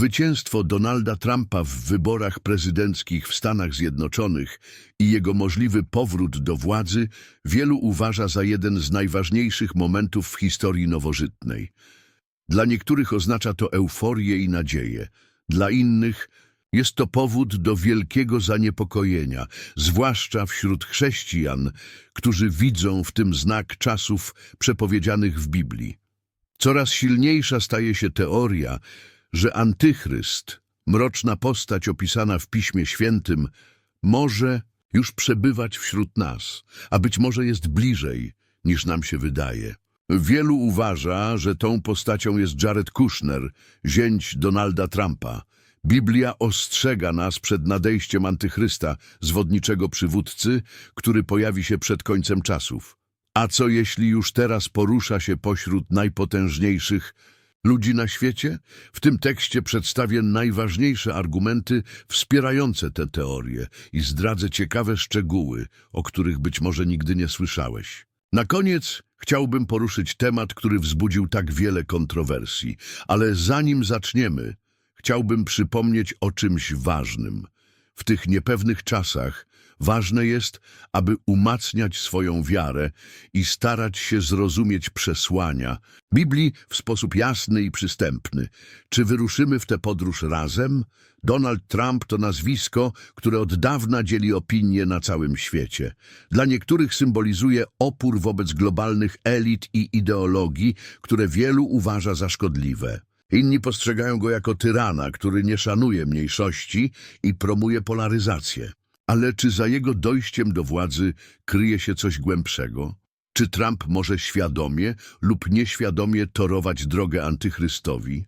Zwycięstwo Donalda Trumpa w wyborach prezydenckich w Stanach Zjednoczonych i jego możliwy powrót do władzy wielu uważa za jeden z najważniejszych momentów w historii nowożytnej. Dla niektórych oznacza to euforię i nadzieję, dla innych jest to powód do wielkiego zaniepokojenia, zwłaszcza wśród chrześcijan, którzy widzą w tym znak czasów przepowiedzianych w Biblii. Coraz silniejsza staje się teoria, że antychryst, mroczna postać opisana w Piśmie Świętym, może już przebywać wśród nas, a być może jest bliżej, niż nam się wydaje. Wielu uważa, że tą postacią jest Jared Kushner, zięć Donalda Trumpa. Biblia ostrzega nas przed nadejściem antychrysta, zwodniczego przywódcy, który pojawi się przed końcem czasów. A co jeśli już teraz porusza się pośród najpotężniejszych ludzi na świecie? W tym tekście przedstawię najważniejsze argumenty wspierające tę teorię i zdradzę ciekawe szczegóły, o których być może nigdy nie słyszałeś. Na koniec chciałbym poruszyć temat, który wzbudził tak wiele kontrowersji, ale zanim zaczniemy, chciałbym przypomnieć o czymś ważnym. W tych niepewnych czasach ważne jest, aby umacniać swoją wiarę i starać się zrozumieć przesłania Biblii w sposób jasny i przystępny. Czy wyruszymy w tę podróż razem? Donald Trump to nazwisko, które od dawna dzieli opinie na całym świecie. Dla niektórych symbolizuje opór wobec globalnych elit i ideologii, które wielu uważa za szkodliwe. Inni postrzegają go jako tyrana, który nie szanuje mniejszości i promuje polaryzację. Ale czy za jego dojściem do władzy kryje się coś głębszego? Czy Trump może świadomie lub nieświadomie torować drogę antychrystowi?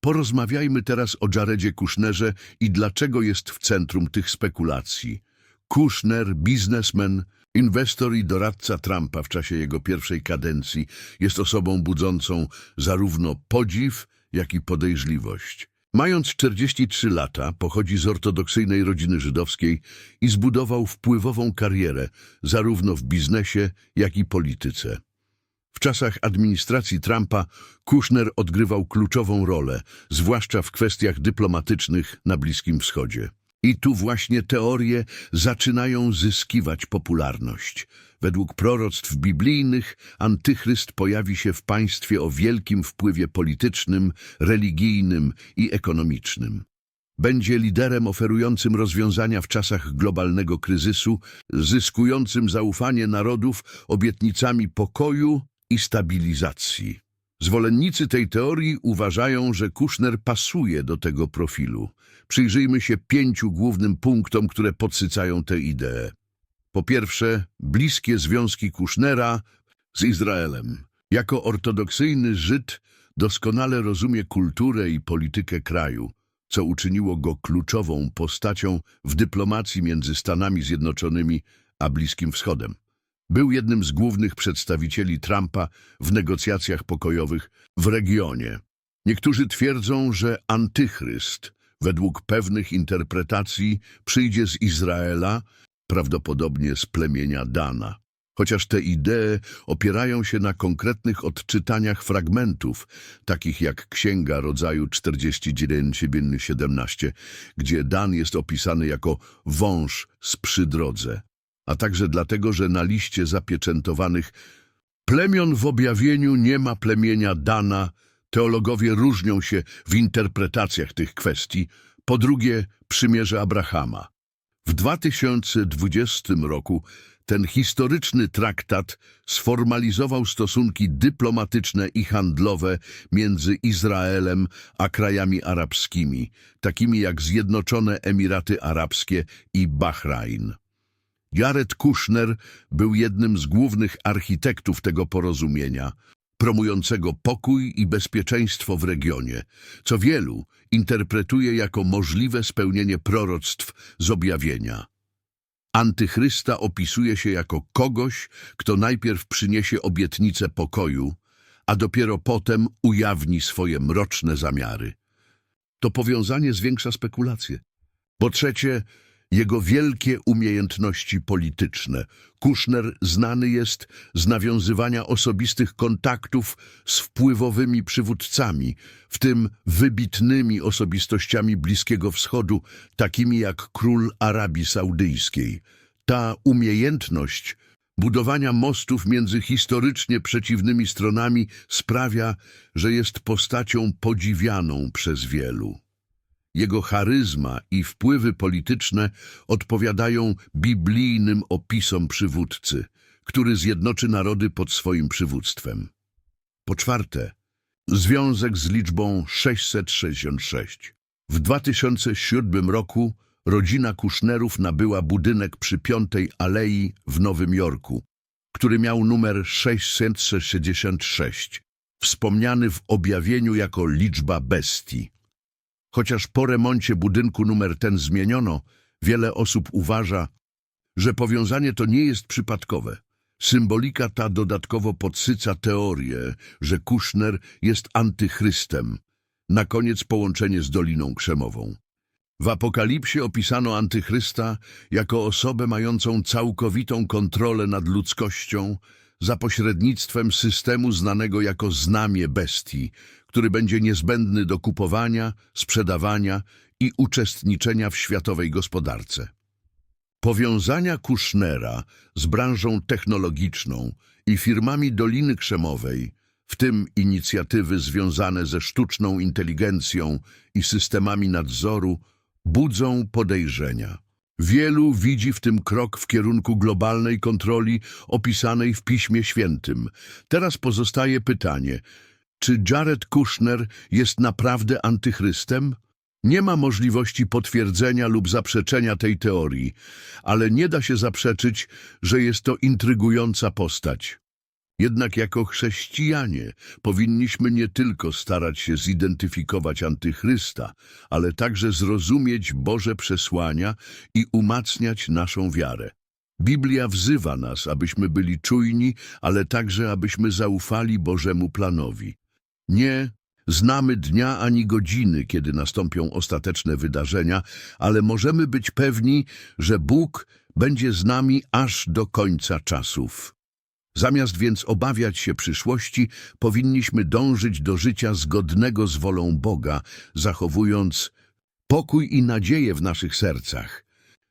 Porozmawiajmy teraz o Jaredzie Kushnerze i dlaczego jest w centrum tych spekulacji. Kushner, biznesmen, inwestor i doradca Trumpa w czasie jego pierwszej kadencji, jest osobą budzącą zarówno podziw, jak i podejrzliwość. Mając 43 lata, pochodzi z ortodoksyjnej rodziny żydowskiej i zbudował wpływową karierę zarówno w biznesie, jak i polityce. W czasach administracji Trumpa Kushner odgrywał kluczową rolę, zwłaszcza w kwestiach dyplomatycznych na Bliskim Wschodzie. I tu właśnie teorie zaczynają zyskiwać popularność. Według proroctw biblijnych antychryst pojawi się w państwie o wielkim wpływie politycznym, religijnym i ekonomicznym. Będzie liderem oferującym rozwiązania w czasach globalnego kryzysu, zyskującym zaufanie narodów obietnicami pokoju i stabilizacji. Zwolennicy tej teorii uważają, że Kushner pasuje do tego profilu. Przyjrzyjmy się pięciu głównym punktom, które podsycają tę ideę. Po pierwsze, bliskie związki Kushnera z Izraelem. Jako ortodoksyjny Żyd doskonale rozumie kulturę i politykę kraju, co uczyniło go kluczową postacią w dyplomacji między Stanami Zjednoczonymi a Bliskim Wschodem. Był jednym z głównych przedstawicieli Trumpa w negocjacjach pokojowych w regionie. Niektórzy twierdzą, że antychryst, według pewnych interpretacji, przyjdzie z Izraela, prawdopodobnie z plemienia Dana. Chociaż te idee opierają się na konkretnych odczytaniach fragmentów, takich jak Księga Rodzaju 49-17, gdzie Dan jest opisany jako wąż z przydrodze, a także dlatego, że na liście zapieczętowanych plemion w objawieniu nie ma plemienia Dana, teologowie różnią się w interpretacjach tych kwestii. Po drugie, przymierze Abrahama. W 2020 roku ten historyczny traktat sformalizował stosunki dyplomatyczne i handlowe między Izraelem a krajami arabskimi, takimi jak Zjednoczone Emiraty Arabskie i Bahrain. Jared Kushner był jednym z głównych architektów tego porozumienia, promującego pokój i bezpieczeństwo w regionie, co wielu interpretuje jako możliwe spełnienie proroctw z objawienia. Antychrysta opisuje się jako kogoś, kto najpierw przyniesie obietnicę pokoju, a dopiero potem ujawni swoje mroczne zamiary. To powiązanie zwiększa spekulacje. Po trzecie, jego wielkie umiejętności polityczne. Kushner znany jest z nawiązywania osobistych kontaktów z wpływowymi przywódcami, w tym wybitnymi osobistościami Bliskiego Wschodu, takimi jak król Arabii Saudyjskiej. Ta umiejętność budowania mostów między historycznie przeciwnymi stronami sprawia, że jest postacią podziwianą przez wielu. Jego charyzma i wpływy polityczne odpowiadają biblijnym opisom przywódcy, który zjednoczy narody pod swoim przywództwem. Po czwarte, związek z liczbą 666. W 2007 roku rodzina Kushnerów nabyła budynek przy Piątej Alei w Nowym Jorku, który miał numer 666, wspomniany w objawieniu jako liczba bestii. Chociaż po remoncie budynku numer ten zmieniono, wiele osób uważa, że powiązanie to nie jest przypadkowe. Symbolika ta dodatkowo podsyca teorię, że Kushner jest antychrystem. Na koniec połączenie z Doliną Krzemową. W Apokalipsie opisano antychrysta jako osobę mającą całkowitą kontrolę nad ludzkością za pośrednictwem systemu znanego jako znamie bestii, który będzie niezbędny do kupowania, sprzedawania i uczestniczenia w światowej gospodarce. Powiązania Kushnera z branżą technologiczną i firmami Doliny Krzemowej, w tym inicjatywy związane ze sztuczną inteligencją i systemami nadzoru, budzą podejrzenia. Wielu widzi w tym krok w kierunku globalnej kontroli opisanej w Piśmie Świętym. Teraz pozostaje pytanie, czy Jared Kushner jest naprawdę antychrystem? Nie ma możliwości potwierdzenia lub zaprzeczenia tej teorii, ale nie da się zaprzeczyć, że jest to intrygująca postać. Jednak jako chrześcijanie powinniśmy nie tylko starać się zidentyfikować antychrysta, ale także zrozumieć Boże przesłania i umacniać naszą wiarę. Biblia wzywa nas, abyśmy byli czujni, ale także abyśmy zaufali Bożemu planowi. Nie znamy dnia ani godziny, kiedy nastąpią ostateczne wydarzenia, ale możemy być pewni, że Bóg będzie z nami aż do końca czasów. Zamiast więc obawiać się przyszłości, powinniśmy dążyć do życia zgodnego z wolą Boga, zachowując pokój i nadzieję w naszych sercach.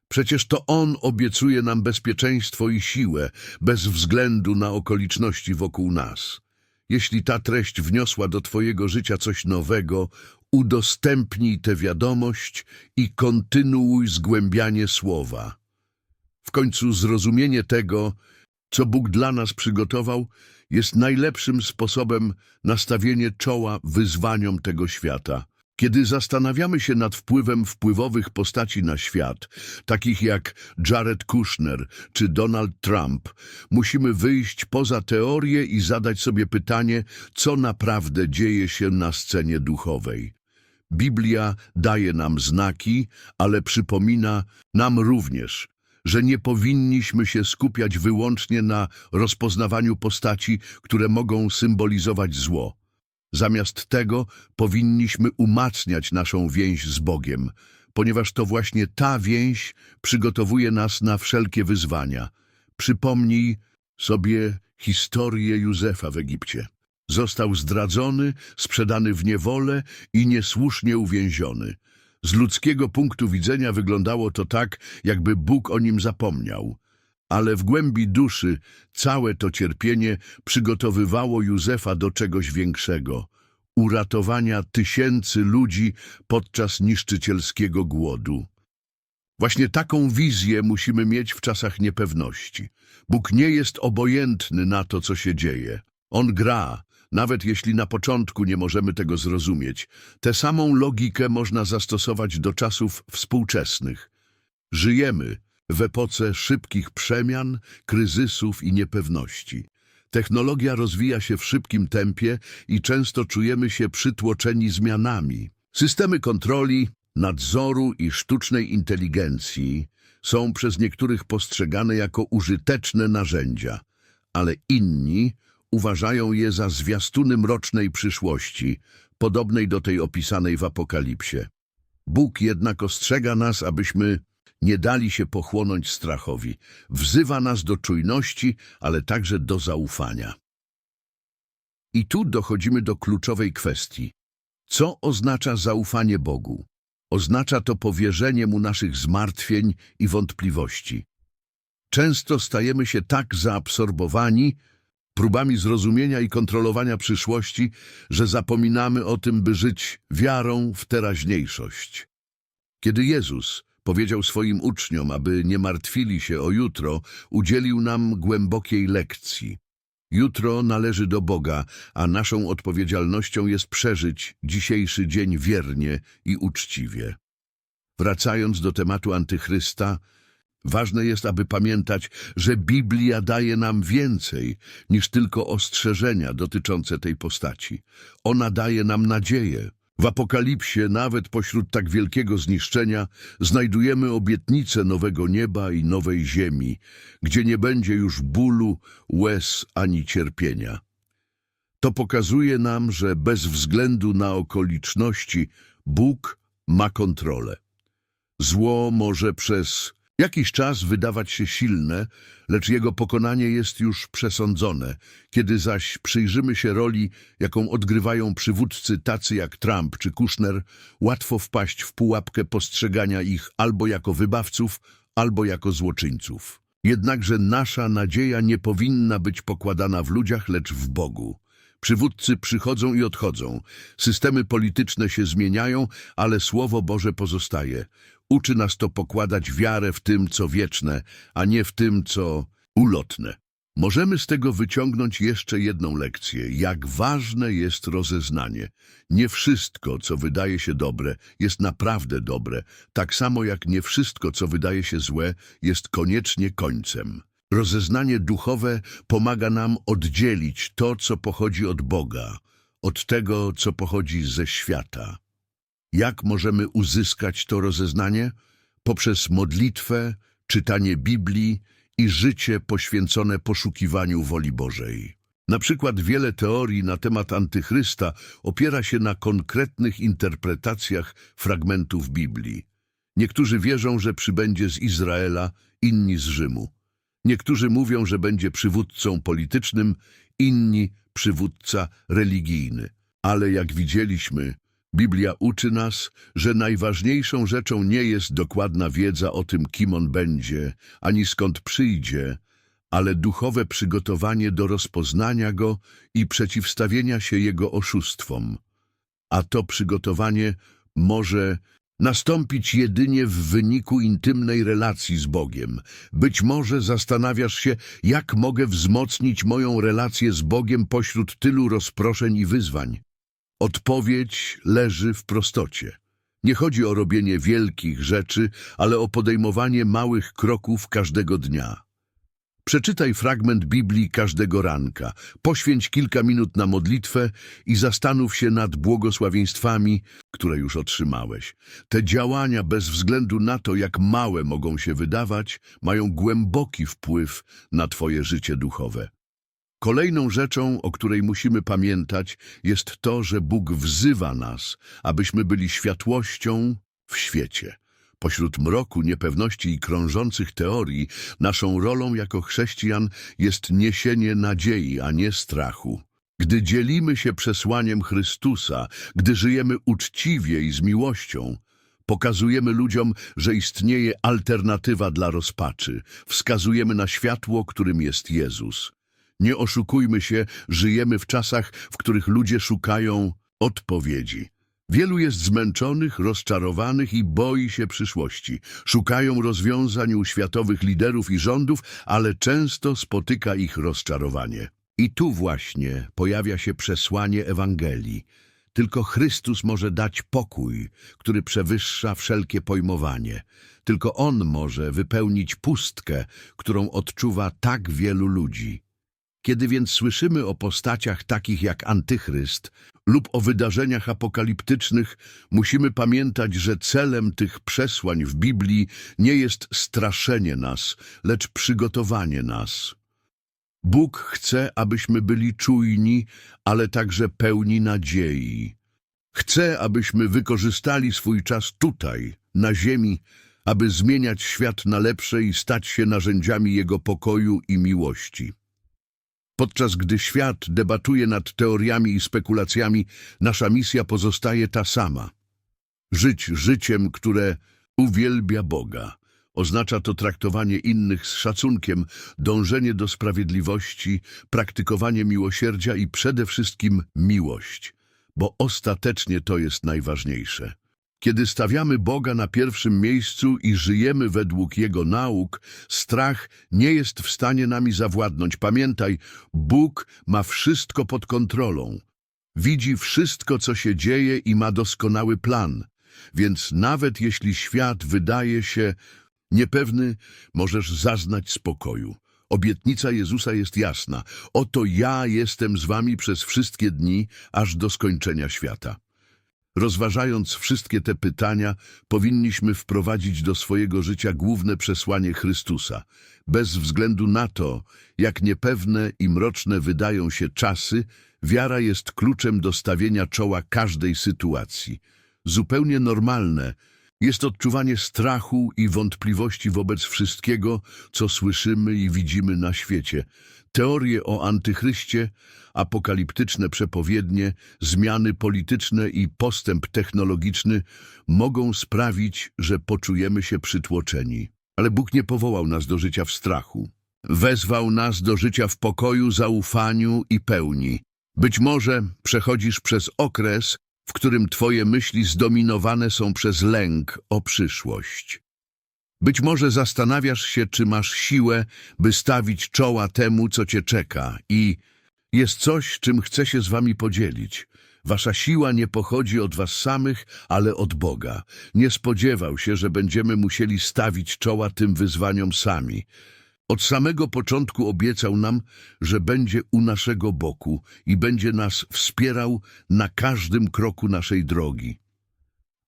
Przecież to On obiecuje nam bezpieczeństwo i siłę, bez względu na okoliczności wokół nas. Jeśli ta treść wniosła do Twojego życia coś nowego, udostępnij tę wiadomość i kontynuuj zgłębianie słowa. W końcu zrozumienie tego, co Bóg dla nas przygotował, jest najlepszym sposobem na stawienie czoła wyzwaniom tego świata. Kiedy zastanawiamy się nad wpływem wpływowych postaci na świat, takich jak Jared Kushner czy Donald Trump, musimy wyjść poza teorię i zadać sobie pytanie, co naprawdę dzieje się na scenie duchowej. Biblia daje nam znaki, ale przypomina nam również, że nie powinniśmy się skupiać wyłącznie na rozpoznawaniu postaci, które mogą symbolizować zło. Zamiast tego powinniśmy umacniać naszą więź z Bogiem, ponieważ to właśnie ta więź przygotowuje nas na wszelkie wyzwania. Przypomnij sobie historię Józefa w Egipcie. Został zdradzony, sprzedany w niewolę i niesłusznie uwięziony. Z ludzkiego punktu widzenia wyglądało to tak, jakby Bóg o nim zapomniał. Ale w głębi duszy całe to cierpienie przygotowywało Józefa do czegoś większego uratowania tysięcy ludzi podczas niszczycielskiego głodu. Właśnie taką wizję musimy mieć w czasach niepewności. Bóg nie jest obojętny na to, co się dzieje. On gra, nawet jeśli na początku nie możemy tego zrozumieć. Tę samą logikę można zastosować do czasów współczesnych. Żyjemy w epoce szybkich przemian, kryzysów i niepewności. Technologia rozwija się w szybkim tempie i często czujemy się przytłoczeni zmianami. Systemy kontroli, nadzoru i sztucznej inteligencji są przez niektórych postrzegane jako użyteczne narzędzia, ale inni uważają je za zwiastuny mrocznej przyszłości, podobnej do tej opisanej w Apokalipsie. Bóg jednak ostrzega nas, abyśmy nie dali się pochłonąć strachowi. Wzywa nas do czujności, ale także do zaufania. I tu dochodzimy do kluczowej kwestii. Co oznacza zaufanie Bogu? Oznacza to powierzenie Mu naszych zmartwień i wątpliwości. Często stajemy się tak zaabsorbowani próbami zrozumienia i kontrolowania przyszłości, że zapominamy o tym, by żyć wiarą w teraźniejszość. Kiedy Jezus powiedział swoim uczniom, aby nie martwili się o jutro, udzielił nam głębokiej lekcji. Jutro należy do Boga, a naszą odpowiedzialnością jest przeżyć dzisiejszy dzień wiernie i uczciwie. Wracając do tematu antychrysta, ważne jest, aby pamiętać, że Biblia daje nam więcej niż tylko ostrzeżenia dotyczące tej postaci. Ona daje nam nadzieję. W Apokalipsie, nawet pośród tak wielkiego zniszczenia, znajdujemy obietnicę nowego nieba i nowej ziemi, gdzie nie będzie już bólu, łez ani cierpienia. To pokazuje nam, że bez względu na okoliczności Bóg ma kontrolę. Zło może przez jakiś czas wydawać się silne, lecz jego pokonanie jest już przesądzone. Kiedy zaś przyjrzymy się roli, jaką odgrywają przywódcy tacy jak Trump czy Kushner, łatwo wpaść w pułapkę postrzegania ich albo jako wybawców, albo jako złoczyńców. Jednakże nasza nadzieja nie powinna być pokładana w ludziach, lecz w Bogu. Przywódcy przychodzą i odchodzą, systemy polityczne się zmieniają, ale Słowo Boże pozostaje. Uczy nas to pokładać wiarę w tym, co wieczne, a nie w tym, co ulotne. Możemy z tego wyciągnąć jeszcze jedną lekcję, jak ważne jest rozeznanie. Nie wszystko, co wydaje się dobre, jest naprawdę dobre, tak samo jak nie wszystko, co wydaje się złe, jest koniecznie końcem. Rozeznanie duchowe pomaga nam oddzielić to, co pochodzi od Boga, od tego, co pochodzi ze świata. Jak możemy uzyskać to rozeznanie? Poprzez modlitwę, czytanie Biblii i życie poświęcone poszukiwaniu woli Bożej. Na przykład wiele teorii na temat antychrysta opiera się na konkretnych interpretacjach fragmentów Biblii. Niektórzy wierzą, że przybędzie z Izraela, inni z Rzymu. Niektórzy mówią, że będzie przywódcą politycznym, inni przywódca religijny. Ale jak widzieliśmy, Biblia uczy nas, że najważniejszą rzeczą nie jest dokładna wiedza o tym, kim on będzie, ani skąd przyjdzie, ale duchowe przygotowanie do rozpoznania go i przeciwstawienia się jego oszustwom. A to przygotowanie może nastąpić jedynie w wyniku intymnej relacji z Bogiem. Być może zastanawiasz się, jak mogę wzmocnić moją relację z Bogiem pośród tylu rozproszeń i wyzwań. Odpowiedź leży w prostocie. Nie chodzi o robienie wielkich rzeczy, ale o podejmowanie małych kroków każdego dnia. Przeczytaj fragment Biblii każdego ranka, poświęć kilka minut na modlitwę i zastanów się nad błogosławieństwami, które już otrzymałeś. Te działania, bez względu na to, jak małe mogą się wydawać, mają głęboki wpływ na Twoje życie duchowe. Kolejną rzeczą, o której musimy pamiętać, jest to, że Bóg wzywa nas, abyśmy byli światłością w świecie. Pośród mroku, niepewności i krążących teorii, naszą rolą jako chrześcijan jest niesienie nadziei, a nie strachu. Gdy dzielimy się przesłaniem Chrystusa, gdy żyjemy uczciwie i z miłością, pokazujemy ludziom, że istnieje alternatywa dla rozpaczy, wskazujemy na światło, którym jest Jezus. Nie oszukujmy się, żyjemy w czasach, w których ludzie szukają odpowiedzi. Wielu jest zmęczonych, rozczarowanych i boi się przyszłości. Szukają rozwiązań u światowych liderów i rządów, ale często spotyka ich rozczarowanie. I tu właśnie pojawia się przesłanie Ewangelii. Tylko Chrystus może dać pokój, który przewyższa wszelkie pojmowanie. Tylko On może wypełnić pustkę, którą odczuwa tak wielu ludzi. Kiedy więc słyszymy o postaciach takich jak Antychryst lub o wydarzeniach apokaliptycznych, musimy pamiętać, że celem tych przesłań w Biblii nie jest straszenie nas, lecz przygotowanie nas. Bóg chce, abyśmy byli czujni, ale także pełni nadziei. Chce, abyśmy wykorzystali swój czas tutaj, na ziemi, aby zmieniać świat na lepsze i stać się narzędziami Jego pokoju i miłości. Podczas gdy świat debatuje nad teoriami i spekulacjami, nasza misja pozostaje ta sama. Żyć życiem, które uwielbia Boga. Oznacza to traktowanie innych z szacunkiem, dążenie do sprawiedliwości, praktykowanie miłosierdzia i przede wszystkim miłość, bo ostatecznie to jest najważniejsze. Kiedy stawiamy Boga na pierwszym miejscu i żyjemy według Jego nauk, strach nie jest w stanie nami zawładnąć. Pamiętaj, Bóg ma wszystko pod kontrolą. Widzi wszystko, co się dzieje i ma doskonały plan. Więc nawet jeśli świat wydaje się niepewny, możesz zaznać spokoju. Obietnica Jezusa jest jasna. Oto ja jestem z wami przez wszystkie dni, aż do skończenia świata. Rozważając wszystkie te pytania, powinniśmy wprowadzić do swojego życia główne przesłanie Chrystusa. Bez względu na to, jak niepewne i mroczne wydają się czasy, wiara jest kluczem do stawienia czoła każdej sytuacji. Zupełnie normalne jest odczuwanie strachu i wątpliwości wobec wszystkiego, co słyszymy i widzimy na świecie. Teorie o antychryście, apokaliptyczne przepowiednie, zmiany polityczne i postęp technologiczny mogą sprawić, że poczujemy się przytłoczeni. Ale Bóg nie powołał nas do życia w strachu. Wezwał nas do życia w pokoju, zaufaniu i pełni. Być może przechodzisz przez okres, w którym twoje myśli zdominowane są przez lęk o przyszłość. Być może zastanawiasz się, czy masz siłę, by stawić czoła temu, co cię czeka i jest coś, czym chcę się z wami podzielić. Wasza siła nie pochodzi od was samych, ale od Boga. Nie spodziewał się, że będziemy musieli stawić czoła tym wyzwaniom sami. Od samego początku obiecał nam, że będzie u naszego boku i będzie nas wspierał na każdym kroku naszej drogi.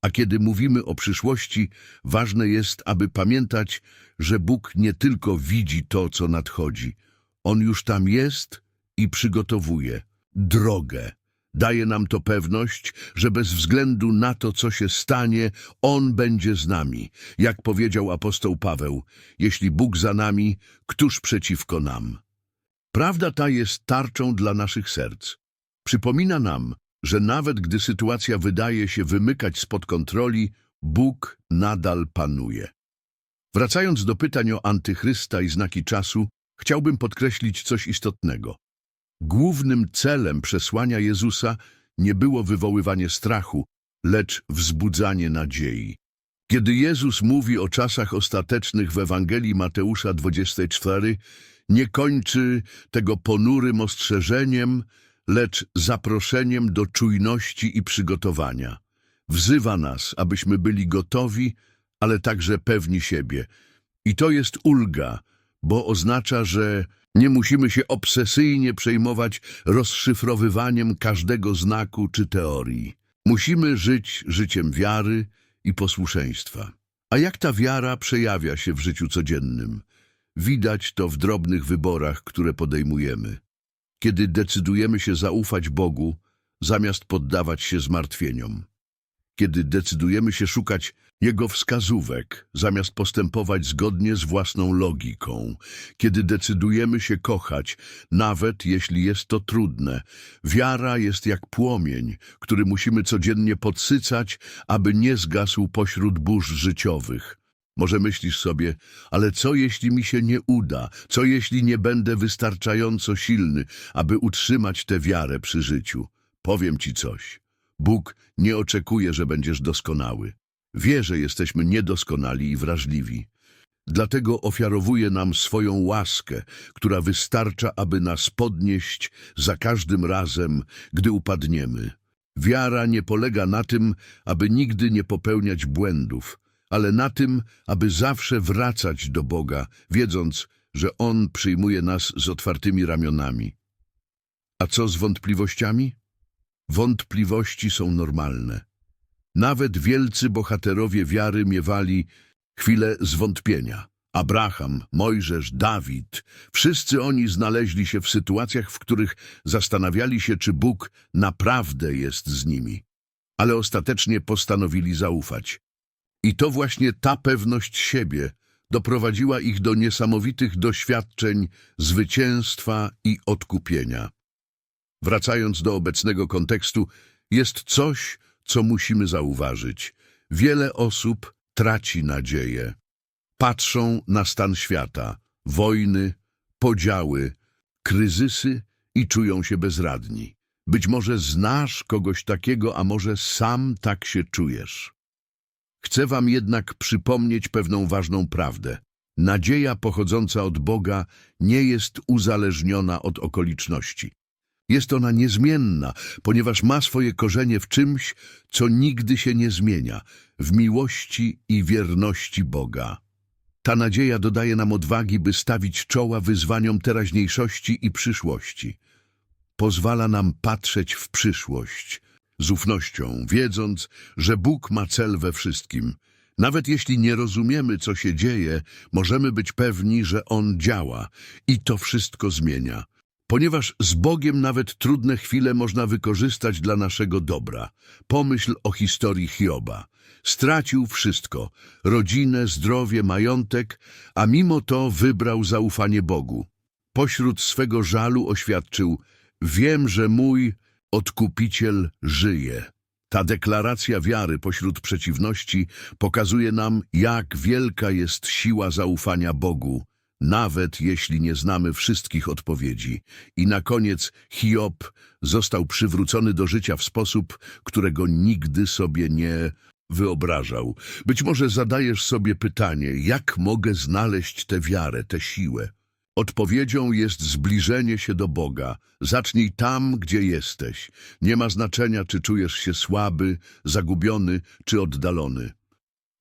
A kiedy mówimy o przyszłości, ważne jest, aby pamiętać, że Bóg nie tylko widzi to, co nadchodzi. On już tam jest i przygotowuje drogę. Daje nam to pewność, że bez względu na to, co się stanie, On będzie z nami. Jak powiedział apostoł Paweł, jeśli Bóg za nami, któż przeciwko nam? Prawda ta jest tarczą dla naszych serc. Przypomina nam, że nawet gdy sytuacja wydaje się wymykać spod kontroli, Bóg nadal panuje. Wracając do pytań o antychrysta i znaki czasu, chciałbym podkreślić coś istotnego. Głównym celem przesłania Jezusa nie było wywoływanie strachu, lecz wzbudzanie nadziei. Kiedy Jezus mówi o czasach ostatecznych w Ewangelii Mateusza 24, nie kończy tego ponurym ostrzeżeniem, lecz zaproszeniem do czujności i przygotowania. Wzywa nas, abyśmy byli gotowi, ale także pewni siebie. I to jest ulga, bo oznacza, że nie musimy się obsesyjnie przejmować rozszyfrowywaniem każdego znaku czy teorii. Musimy żyć życiem wiary i posłuszeństwa. A jak ta wiara przejawia się w życiu codziennym? Widać to w drobnych wyborach, które podejmujemy. Kiedy decydujemy się zaufać Bogu, zamiast poddawać się zmartwieniom. Kiedy decydujemy się szukać Jego wskazówek, zamiast postępować zgodnie z własną logiką. Kiedy decydujemy się kochać, nawet jeśli jest to trudne. Wiara jest jak płomień, który musimy codziennie podsycać, aby nie zgasł pośród burz życiowych. Może myślisz sobie, ale co jeśli mi się nie uda? Co jeśli nie będę wystarczająco silny, aby utrzymać tę wiarę przy życiu? Powiem ci coś. Bóg nie oczekuje, że będziesz doskonały. Wie, że jesteśmy niedoskonali i wrażliwi. Dlatego ofiarowuje nam swoją łaskę, która wystarcza, aby nas podnieść za każdym razem, gdy upadniemy. Wiara nie polega na tym, aby nigdy nie popełniać błędów, ale na tym, aby zawsze wracać do Boga, wiedząc, że On przyjmuje nas z otwartymi ramionami. A co z wątpliwościami? Wątpliwości są normalne. Nawet wielcy bohaterowie wiary miewali chwilę zwątpienia. Abraham, Mojżesz, Dawid, wszyscy oni znaleźli się w sytuacjach, w których zastanawiali się, czy Bóg naprawdę jest z nimi. Ale ostatecznie postanowili zaufać. I to właśnie ta pewność siebie doprowadziła ich do niesamowitych doświadczeń zwycięstwa i odkupienia. Wracając do obecnego kontekstu, jest coś, co musimy zauważyć. Wiele osób traci nadzieję. Patrzą na stan świata, wojny, podziały, kryzysy i czują się bezradni. Być może znasz kogoś takiego, a może sam tak się czujesz. Chcę wam jednak przypomnieć pewną ważną prawdę. Nadzieja pochodząca od Boga nie jest uzależniona od okoliczności. Jest ona niezmienna, ponieważ ma swoje korzenie w czymś, co nigdy się nie zmienia, w miłości i wierności Boga. Ta nadzieja dodaje nam odwagi, by stawić czoła wyzwaniom teraźniejszości i przyszłości. Pozwala nam patrzeć w przyszłość z ufnością, wiedząc, że Bóg ma cel we wszystkim. Nawet jeśli nie rozumiemy, co się dzieje, możemy być pewni, że On działa i to wszystko zmienia. Ponieważ z Bogiem nawet trudne chwile można wykorzystać dla naszego dobra. Pomyśl o historii Hioba. Stracił wszystko, rodzinę, zdrowie, majątek, a mimo to wybrał zaufanie Bogu. Pośród swego żalu oświadczył, wiem, że mój Odkupiciel żyje. Ta deklaracja wiary pośród przeciwności pokazuje nam, jak wielka jest siła zaufania Bogu, nawet jeśli nie znamy wszystkich odpowiedzi. I na koniec Hiob został przywrócony do życia w sposób, którego nigdy sobie nie wyobrażał. Być może zadajesz sobie pytanie, jak mogę znaleźć tę wiarę, tę siłę? Odpowiedzią jest zbliżenie się do Boga. Zacznij tam, gdzie jesteś. Nie ma znaczenia, czy czujesz się słaby, zagubiony czy oddalony.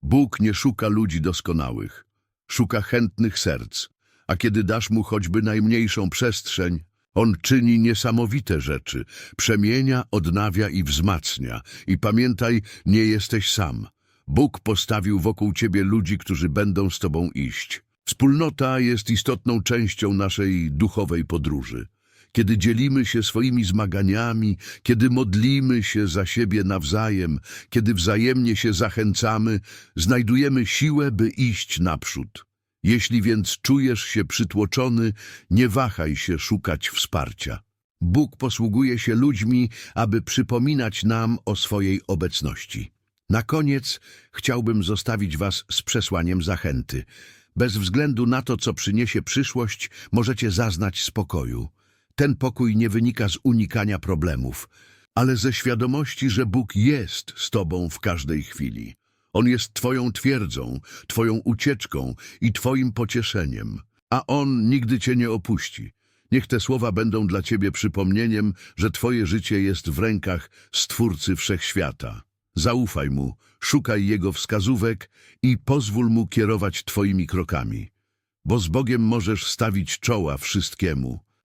Bóg nie szuka ludzi doskonałych. Szuka chętnych serc. A kiedy dasz mu choćby najmniejszą przestrzeń, on czyni niesamowite rzeczy. Przemienia, odnawia i wzmacnia. I pamiętaj, nie jesteś sam. Bóg postawił wokół ciebie ludzi, którzy będą z tobą iść. Wspólnota jest istotną częścią naszej duchowej podróży. Kiedy dzielimy się swoimi zmaganiami, kiedy modlimy się za siebie nawzajem, kiedy wzajemnie się zachęcamy, znajdujemy siłę, by iść naprzód. Jeśli więc czujesz się przytłoczony, nie wahaj się szukać wsparcia. Bóg posługuje się ludźmi, aby przypominać nam o swojej obecności. Na koniec chciałbym zostawić Was z przesłaniem zachęty. Bez względu na to, co przyniesie przyszłość, możecie zaznać spokoju. Ten pokój nie wynika z unikania problemów, ale ze świadomości, że Bóg jest z Tobą w każdej chwili. On jest Twoją twierdzą, Twoją ucieczką i Twoim pocieszeniem, a On nigdy Cię nie opuści. Niech te słowa będą dla Ciebie przypomnieniem, że Twoje życie jest w rękach Stwórcy Wszechświata. Zaufaj Mu, szukaj Jego wskazówek i pozwól Mu kierować Twoimi krokami, bo z Bogiem możesz stawić czoła wszystkiemu.